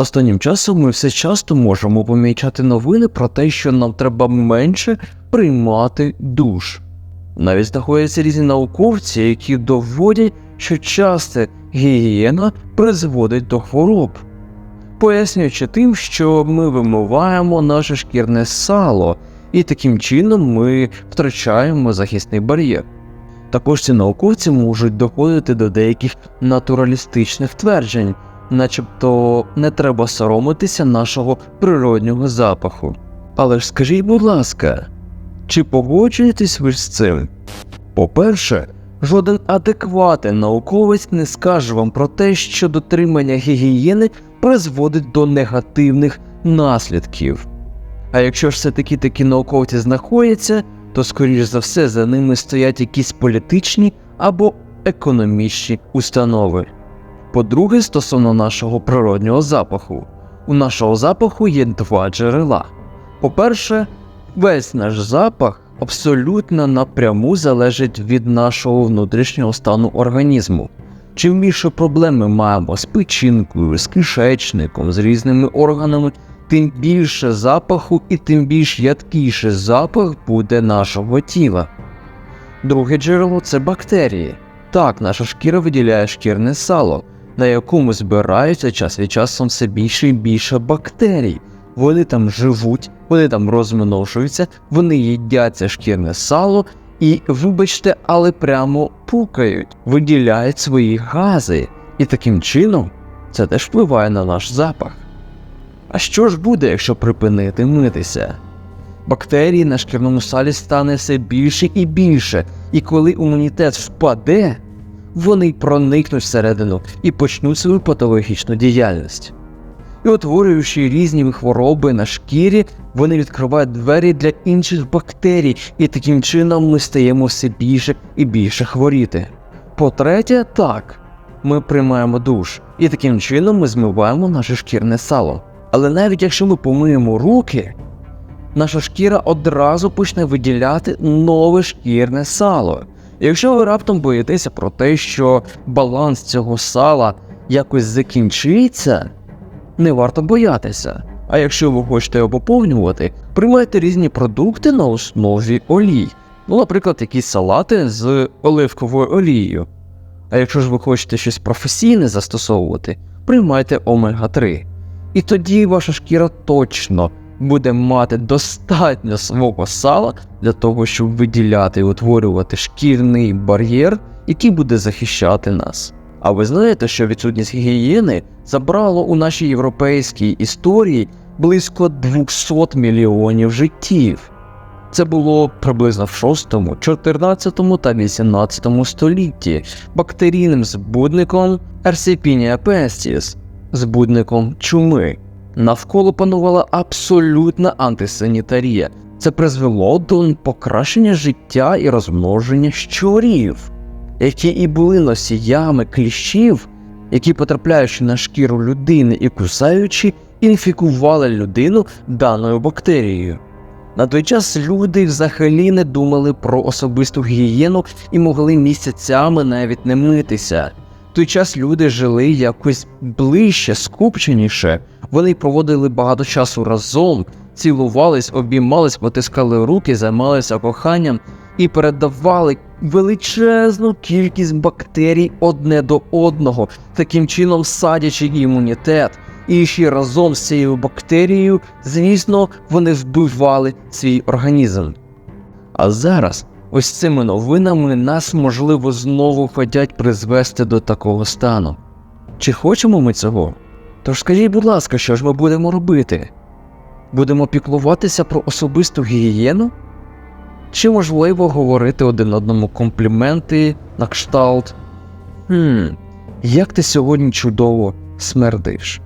Останнім часом ми все часто можемо помічати новини про те, що нам треба менше приймати душ. Навіть знаходяться різні науковці, які доводять, що часто гігієна призводить до хвороб, пояснюючи тим, що ми вимиваємо наше шкірне сало, і таким чином ми втрачаємо захисний бар'єр. Також ці науковці можуть доходити до деяких натуралістичних тверджень, начебто не треба соромитися нашого природнього запаху. Але ж скажіть, будь ласка, чи погоджуєтесь ви з цим? По-перше, жоден адекватний науковець не скаже вам про те, що дотримання гігієни призводить до негативних наслідків. А якщо ж все-таки такі науковці знаходяться, то скоріш за все за ними стоять якісь політичні або економічні установи. По-друге, стосовно нашого природнього запаху, у нашого запаху є два джерела. По-перше, весь наш запах абсолютно напряму залежить від нашого внутрішнього стану організму. Чим більше проблем ми маємо з печінкою, з кишечником, з різними органами, тим більше запаху і тим більш ядкіше запах буде нашого тіла. Друге джерело це бактерії. Так, наша шкіра виділяє шкірне сало, на якому збираються час від часу все більше і більше бактерій. Вони там живуть, вони там розмножуються, вони їдять це шкірне сало і, вибачте, але прямо пукають, виділяють свої гази. І таким чином це теж впливає на наш запах. А що ж буде, якщо припинити митися? Бактерій на шкірному салі стане все більше і більше, і коли імунітет впаде, вони проникнуть всередину і почнуть свою патологічну діяльність. І утворюючи різні хвороби на шкірі, вони відкривають двері для інших бактерій, і таким чином ми стаємо все більше і більше хворіти. По-третє, так, ми приймаємо душ, і таким чином ми змиваємо наше шкірне сало. Але навіть якщо ми помиємо руки, наша шкіра одразу почне виділяти нове шкірне сало. Якщо ви раптом боїтеся про те, що баланс цього сала якось закінчиться, не варто боятися. А якщо ви хочете його поповнювати, приймайте різні продукти на основі олій. Ну, наприклад, якісь салати з оливковою олією. А якщо ж ви хочете щось професійне застосовувати, приймайте омега-3. І тоді ваша шкіра точно буде мати достатньо свого сала для того, щоб виділяти і утворювати шкірний бар'єр, який буде захищати нас. А ви знаєте, що відсутність гігієни забрало у нашій європейській історії близько 200 мільйонів життів. Це було приблизно в 6, 14 та 18 столітті бактерійним збудником Ерсипінія пестіс, збудником чуми. Навколо панувала абсолютна антисанітарія. Це призвело до покращення життя і розмноження щурів, які і були носіями кліщів, які, потрапляючи на шкіру людини і кусаючи, інфікували людину даною бактерією. На той час люди взагалі не думали про особисту гігієну і могли місяцями навіть не митися. Той час люди жили якось ближче, скупченіше. Вони проводили багато часу разом, цілувались, обіймались, потискали руки, займалися коханням і передавали величезну кількість бактерій одне до одного, таким чином садячи імунітет. І ще разом з цією бактерією, звісно, вони вбивали свій організм. А зараз ось цими новинами нас, можливо, знову хотять призвести до такого стану. Чи хочемо ми цього? Тож скажіть, будь ласка, що ж ми будемо робити? Будемо піклуватися про особисту гігієну? Чи можливо говорити один одному компліменти на кшталт? Хм, як ти сьогодні чудово смердиш?